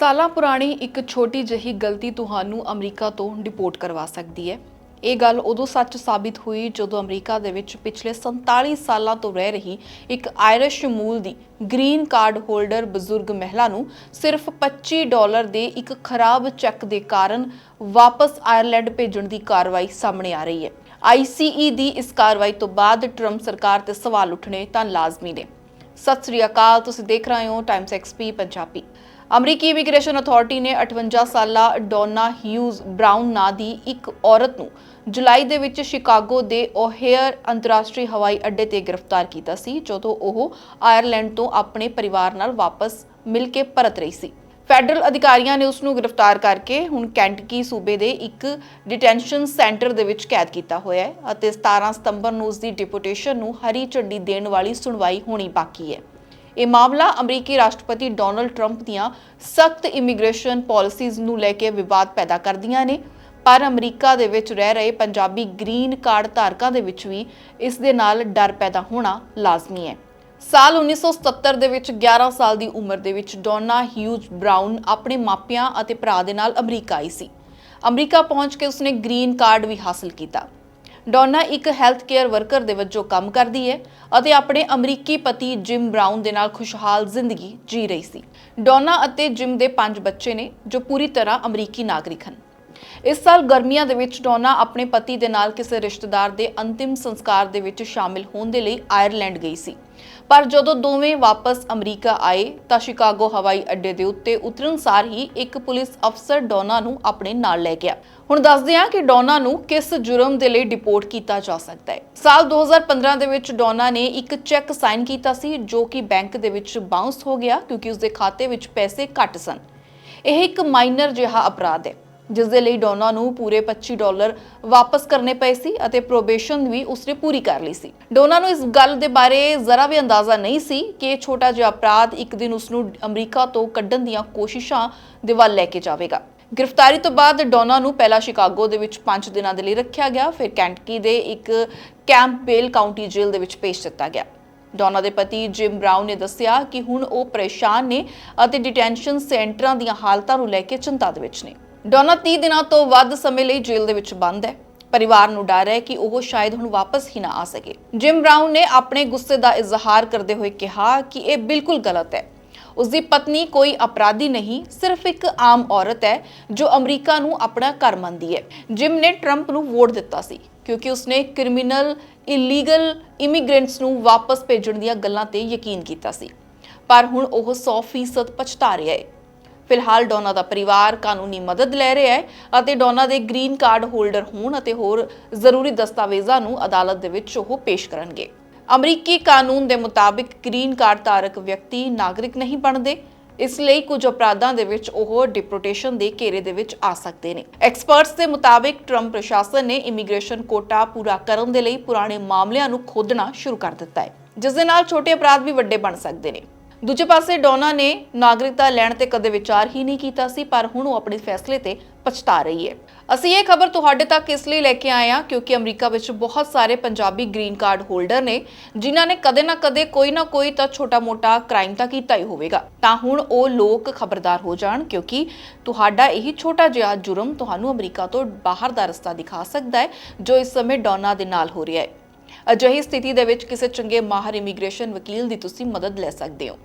ਸਾਲਾਂ ਪੁਰਾਣੀ ਇੱਕ ਛੋਟੀ ਜਿਹੀ ਗਲਤੀ ਤੁਹਾਨੂੰ ਅਮਰੀਕਾ ਤੋਂ ਡਿਪੋਰਟ ਕਰਵਾ ਸਕਦੀ ਹੈ। ਇਹ ਗੱਲ ਉਦੋਂ ਸੱਚ ਸਾਬਿਤ ਹੋਈ ਜਦੋਂ ਅਮਰੀਕਾ ਦੇ ਵਿੱਚ ਪਿਛਲੇ 47 ਸਾਲਾਂ ਤੋਂ ਰਹਿ ਰਹੀ ਇੱਕ ਆਇਰਿਸ਼ ਮੂਲ ਦੀ ਗ੍ਰੀਨ ਕਾਰਡ ਹੋਲਡਰ ਬਜ਼ੁਰਗ ਮਹਿਲਾ ਨੂੰ ਸਿਰਫ 25 ਡਾਲਰ ਦੇ ਇੱਕ ਖਰਾਬ ਚੈੱਕ ਦੇ ਕਾਰਨ ਵਾਪਸ ਆਇਰਲੈਂਡ ਭੇਜਣ ਦੀ ਕਾਰਵਾਈ ਸਾਹਮਣੇ ਆ ਰਹੀ ਹੈ। ਆਈਸੀਈ ਦੀ ਇਸ ਕਾਰਵਾਈ ਤੋਂ ਬਾਅਦ ਟਰੰਪ ਸਰਕਾਰ ਤੇ ਸਵਾਲ ਉੱਠਣੇ ਤਾਂ ਲਾਜ਼ਮੀ ਨੇ। ਸਤਿ ਸ੍ਰੀ ਅਕਾਲ, ਤੁਸੀਂ ਦੇਖ ਰਹੇ ਹੋ ਟਾਈਮਸ ਐਕਸਪੀ ਪੰਜਾਬੀ। ਅਮਰੀਕੀ ਇਮੀਗ੍ਰੇਸ਼ਨ ਅਥਾਰਟੀ ਨੇ 58 ਸਾਲਾ ਡੋਨਾ ਹਿਊਜ਼ ਬ੍ਰਾਊਨ ਨਾਂ ਦੀ ਇੱਕ ਔਰਤ ਨੂੰ ਜੁਲਾਈ ਦੇ ਵਿੱਚ ਸ਼ਿਕਾਗੋ ਦੇ ਓਹੇਅਰ ਅੰਤਰਰਾਸ਼ਟਰੀ ਹਵਾਈ ਅੱਡੇ ਤੇ ਗ੍ਰਿਫਤਾਰ ਕੀਤਾ ਸੀ, ਜਦੋਂ ਉਹ ਆਇਰਲੈਂਡ ਤੋਂ ਆਪਣੇ ਪਰਿਵਾਰ ਨਾਲ ਵਾਪਸ ਮਿਲ ਕੇ ਪਰਤ ਰਹੀ ਸੀ। ਫੈਡਰਲ ਅਧਿਕਾਰੀਆਂ ਨੇ ਉਸ ਨੂੰ ਗ੍ਰਿਫਤਾਰ ਕਰਕੇ ਹੁਣ ਕੈਂਟਕੀ ਸੂਬੇ ਦੇ ਇੱਕ ਡਿਟੈਂਸ਼ਨ ਸੈਂਟਰ ਦੇ ਵਿੱਚ ਕੈਦ ਕੀਤਾ ਹੋਇਆ ਹੈ ਅਤੇ 17 ਸਤੰਬਰ ਨੂੰ ਉਸ ਦੀ ਡਿਪੋਰਟੇਸ਼ਨ ਨੂੰ ਹਰੀ ਝੰਡੀ ਦੇਣ ਵਾਲੀ ਸੁਣਵਾਈ ਹੋਣੀ ਬਾਕੀ ਹੈ। ਇਹ ਮਾਮਲਾ ਅਮਰੀਕੀ ਰਾਸ਼ਟਰਪਤੀ ਡੋਨਲਡ ਟਰੰਪ ਦੀਆਂ ਸਖਤ ਇਮੀਗ੍ਰੇਸ਼ਨ ਪਾਲਿਸੀਜ਼ ਨੂੰ ਲੈ ਕੇ ਵਿਵਾਦ ਪੈਦਾ ਕਰਦੀਆਂ ਨੇ। ਪਰ ਅਮਰੀਕਾ ਦੇ ਵਿੱਚ ਰਹਿ ਰਹੇ ਪੰਜਾਬੀ ਗ੍ਰੀਨ ਕਾਰਡ ਧਾਰਕਾਂ ਦੇ ਵਿੱਚ ਵੀ ਇਸ ਦੇ ਨਾਲ ਡਰ ਪੈਦਾ ਹੋਣਾ ਲਾਜ਼ਮੀ ਹੈ। ਸਾਲ 1977 ਦੇ ਵਿੱਚ 11 ਸਾਲ ਦੀ ਉਮਰ ਦੇ ਵਿੱਚ ਡੋਨਾ ਹਿਊਜ਼ ਬ੍ਰਾਊਨ ਆਪਣੇ ਮਾਪਿਆਂ ਅਤੇ ਭਰਾ ਦੇ ਨਾਲ ਅਮਰੀਕਾ ਆਈ ਸੀ। ਅਮਰੀਕਾ ਪਹੁੰਚ ਕੇ ਉਸਨੇ ਗ੍ਰੀਨ ਕਾਰਡ ਵੀ ਹਾਸਲ ਕੀਤਾ। ਡੋਨਾ ਇੱਕ ਹੈਲਥ ਕੇਅਰ ਵਰਕਰ ਦੇ ਵਜੋਂ ਕੰਮ ਕਰਦੀ ਹੈ ਅਤੇ ਆਪਣੇ ਅਮਰੀਕੀ ਪਤੀ ਜਿਮ ਬਰਾਊਨ ਦੇ ਨਾਲ ਖੁਸ਼ਹਾਲ ਜ਼ਿੰਦਗੀ ਜੀ ਰਹੀ ਸੀ। ਡੋਨਾ ਅਤੇ ਜਿਮ ਦੇ ਪੰਜ ਬੱਚੇ ਨੇ ਜੋ ਪੂਰੀ ਤਰ੍ਹਾਂ ਅਮਰੀਕੀ ਨਾਗਰਿਕ ਹਨ। ਇਸ ਸਾਲ ਗਰਮੀਆਂ ਦੇ ਵਿੱਚ ਡੋਨਾ ਆਪਣੇ ਪਤੀ ਦੇ ਨਾਲ ਕਿਸੇ ਰਿਸ਼ਤੇਦਾਰ ਦੇ ਅੰਤਿਮ ਸੰਸਕਾਰ ਦੇ ਵਿੱਚ ਸ਼ਾਮਿਲ ਹੋਣ ਦੇ ਲਈ ਆਇਰਲੈਂਡ ਗਈ ਸੀ। ਪਰ ਜਦੋਂ ਦੋਵੇਂ ਵਾਪਸ ਅਮਰੀਕਾ ਆਏ, ਤਾਂ ਸ਼ਿਕਾਗੋ ਹਵਾਈ ਅੱਡੇ ਦੇ ਉੱਤੇ ਉਤਰਨ ਸਾਰ ਹੀ ਇੱਕ ਪੁਲਿਸ ਅਫਸਰ ਡੋਨਾ ਨੂੰ ਆਪਣੇ ਨਾਲ ਲੈ ਗਿਆ। ਹੁਣ ਦੱਸਦੇ ਹਾਂ ਕਿ ਡੋਨਾ ਨੂੰ ਕਿਸ ਜੁਰਮ ਦੇ ਲਈ ਡਿਪੋਰਟ ਕੀਤਾ ਜਾ ਸਕਦਾ ਹੈ। ਸਾਲ 2015 ਦੇ ਵਿੱਚ ਡੋਨਾ ਨੇ ਇੱਕ ਚੈੱਕ ਸਾਈਨ ਕੀਤਾ ਸੀ, ਜੋ ਕਿ ਬੈਂਕ ਦੇ ਵਿੱਚ ਬਾਉਂਸ ਹੋ ਗਿਆ, ਕਿਉਂਕਿ ਉਸਦੇ ਖਾਤੇ ਵਿੱਚ ਪੈਸੇ ਘੱਟ ਸਨ। ਇਹ ਇੱਕ ਮਾਈਨਰ ਜਿਹਾ ਅਪਰਾਧ ਹੈ। ਜਿਸ ਦੇ ਲਈ ਡੋਨਾ ਨੂੰ ਪੂਰੇ 25 ਡਾਲਰ ਵਾਪਸ ਕਰਨੇ ਪਏ ਸੀ ਅਤੇ ਪ੍ਰੋਬੇਸ਼ਨ ਵੀ ਉਸਨੇ ਪੂਰੀ ਕਰ ਲਈ ਸੀ। ਡੋਨਾ ਨੂੰ ਇਸ ਗੱਲ ਦੇ ਬਾਰੇ ਜ਼ਰਾ ਵੀ ਅੰਦਾਜ਼ਾ ਨਹੀਂ ਸੀ ਕਿ ਇਹ ਛੋਟਾ ਜਿਹਾ ਅਪਰਾਧ ਇੱਕ ਦਿਨ ਉਸ ਨੂੰ ਅਮਰੀਕਾ ਤੋਂ ਕੱਢਣ ਦੀਆਂ ਕੋਸ਼ਿਸ਼ਾਂ ਦੇ ਵੱਲ ਲੈ ਕੇ ਜਾਵੇਗਾ। ਗ੍ਰਿਫਤਾਰੀ ਤੋਂ ਬਾਅਦ ਡੋਨਾ ਨੂੰ ਪਹਿਲਾਂ ਸ਼ਿਕਾਗੋ ਦੇ ਵਿੱਚ 5 ਦਿਨਾਂ ਦੇ ਲਈ ਰੱਖਿਆ ਗਿਆ, ਫਿਰ ਕੈਂਟਕੀ ਦੇ ਇੱਕ ਕੈਂਪ ਬੇਲ ਕਾਉਂਟੀ ਜੇਲ੍ਹ ਦੇ ਵਿੱਚ ਪੇਸ਼ ਦਿੱਤਾ ਗਿਆ। ਡੋਨਾ ਦੇ ਪਤੀ ਜਿਮ ਬ੍ਰਾਊਨ ਨੇ ਦੱਸਿਆ ਕਿ ਹੁਣ ਉਹ ਪਰੇਸ਼ਾਨ ਨੇ ਅਤੇ ਡਿਟੈਂਸ਼ਨ ਸੈਂਟਰਾਂ ਦੀਆਂ ਹਾਲਤਾਂ ਨੂੰ ਲੈ ਕੇ ਚਿੰਤਾ ਦੇ ਵਿੱਚ ਨੇ। ਡੋਨਾ 30 ਦਿਨਾਂ ਤੋਂ ਵੱਧ ਸਮੇਂ ਲਈ ਜੇਲ੍ਹ ਦੇ ਵਿੱਚ ਬੰਦ ਹੈ। ਪਰਿਵਾਰ ਨੂੰ ਡਰ ਹੈ ਕਿ ਉਹ ਸ਼ਾਇਦ ਹੁਣ ਵਾਪਸ ਹੀ ਨਾ ਆ ਸਕੇ। ਜਿਮ ਬਰਾਊਨ ਨੇ ਆਪਣੇ ਗੁੱਸੇ ਦਾ ਇਜ਼ਹਾਰ ਕਰਦੇ ਹੋਏ ਕਿਹਾ ਕਿ ਇਹ ਬਿਲਕੁਲ ਗਲਤ ਹੈ। ਉਸ ਦੀ ਪਤਨੀ ਕੋਈ ਅਪਰਾਧੀ ਨਹੀਂ, ਸਿਰਫ ਇੱਕ ਆਮ ਔਰਤ ਹੈ ਜੋ ਅਮਰੀਕਾ ਨੂੰ ਆਪਣਾ ਘਰ ਮੰਨਦੀ ਹੈ। ਜਿਮ ਨੇ ਟਰੰਪ ਨੂੰ ਵੋਟ ਦਿੱਤਾ ਸੀ, ਕਿਉਂਕਿ ਉਸਨੇ ਕ੍ਰਿਮੀਨਲ, ਇਲੀਗਲ ਇਮੀਗ੍ਰੈਂਟਸ ਨੂੰ ਵਾਪਸ ਭੇਜਣ ਦੀਆਂ ਗੱਲਾਂ ਤੇ ਯਕੀਨ ਕੀਤਾ ਸੀ। ਪਰ ਹੁਣ ਉਹ 100% ਪਛਤਾ ਰਿਹਾ ਹੈ। ਫਿਲਹਾਲ ਡੋਨਾ ਦਾ ਪਰਿਵਾਰ ਕਾਨੂੰਨੀ ਮਦਦ ਲੈ ਰਿਹਾ ਹੈ ਅਤੇ ਡੋਨਾ ਦੇ ਗ੍ਰੀਨ ਕਾਰਡ ਹੋਲਡਰ ਹੋਣ ਅਤੇ ਹੋਰ ਜ਼ਰੂਰੀ ਦਸਤਾਵੇਜ਼ਾਂ ਨੂੰ ਅਦਾਲਤ ਦੇ ਵਿੱਚ ਉਹ ਪੇਸ਼ ਕਰਨਗੇ। ਅਮਰੀਕੀ ਕਾਨੂੰਨ ਦੇ ਮੁਤਾਬਿਕ ਗ੍ਰੀਨ ਕਾਰਡ ਧਾਰਕ ਵਿਅਕਤੀ ਨਾਗਰਿਕ ਨਹੀਂ ਬਣਦੇ। ਇਸ ਲਈ ਕੁਝ ਅਪਰਾਧਾਂ ਦੇ ਵਿੱਚ ਉਹ ਡਿਪੋਰਟੇਸ਼ਨ ਦੇ ਘੇਰੇ ਦੇ ਵਿੱਚ ਆ ਸਕਦੇ ਨੇ। ਐਕਸਪਰਟਸ ਦੇ ਮੁਤਾਬਿਕ ਟਰੰਪ ਪ੍ਰਸ਼ਾਸਨ ਨੇ ਇਮੀਗ੍ਰੇਸ਼ਨ ਕੋਟਾ ਪੂਰਾ ਕਰਨ ਦੇ ਲਈ ਪੁਰਾਣੇ ਮਾਮਲਿਆਂ ਨੂੰ ਖੋਦਣਾ ਸ਼ੁਰੂ ਕਰ ਦਿੱਤਾ ਹੈ, ਜਿਸ ਦੇ ਨਾਲ ਛੋਟੇ ਅਪਰਾਧ ਵੀ ਵੱਡੇ ਬਣ ਸਕਦੇ ਨੇ। ਦੂਜੇ ਪਾਸੇ ਡੋਨਾ ਨੇ ਨਾਗਰਿਕਤਾ ਲੈਣ ਤੇ ਕਦੇ ਵਿਚਾਰ ਹੀ ਨਹੀਂ ਕੀਤਾ ਸੀ, ਪਰ ਹੁਣ ਉਹ ਆਪਣੇ ਫੈਸਲੇ ਤੇ ਪਛਤਾ ਰਹੀ ਹੈ। ਅਸੀਂ ਇਹ ਖਬਰ ਤੁਹਾਡੇ ਤੱਕ ਇਸ ਲਈ ਲੈ ਕੇ ਆਏ ਹਾਂ ਕਿਉਂਕਿ ਅਮਰੀਕਾ ਵਿੱਚ ਬਹੁਤ ਸਾਰੇ ਪੰਜਾਬੀ ਗ੍ਰੀਨ ਕਾਰਡ ਹੋਲਡਰ ਨੇ, ਜਿਨ੍ਹਾਂ ਨੇ ਕਦੇ ਨਾ ਕਦੇ ਕੋਈ ਨਾ ਕੋਈ ਤਾਂ ਛੋਟਾ-ਮੋਟਾ ਕ੍ਰਾਈਮ ਤਾਂ ਕੀਤਾ ਹੀ ਹੋਵੇਗਾ। ਤਾਂ ਹੁਣ ਉਹ ਲੋਕ ਖਬਰਦਾਰ ਹੋ ਜਾਣ ਕਿਉਂਕਿ ਤੁਹਾਡਾ ਇਹ ਛੋਟਾ ਜਿਹਾ ਜੁਰਮ ਤੁਹਾਨੂੰ ਅਮਰੀਕਾ ਤੋਂ ਬਾਹਰ ਦਾ ਰਸਤਾ ਦਿਖਾ ਸਕਦਾ ਹੈ, ਜੋ ਇਸ ਸਮੇਂ ਡੋਨਾ ਦੇ ਨਾਲ ਹੋ ਰਿਹਾ ਹੈ। ਅਜਿਹੀ ਸਥਿਤੀ ਦੇ ਵਿੱਚ ਕਿਸੇ ਚੰਗੇ ਮਾਹਰ ਇਮੀਗ੍ਰੇਸ਼ਨ ਵਕੀਲ ਦੀ ਤੁਸੀਂ ਮਦਦ ਲੈ ਸਕਦੇ ਹੋ।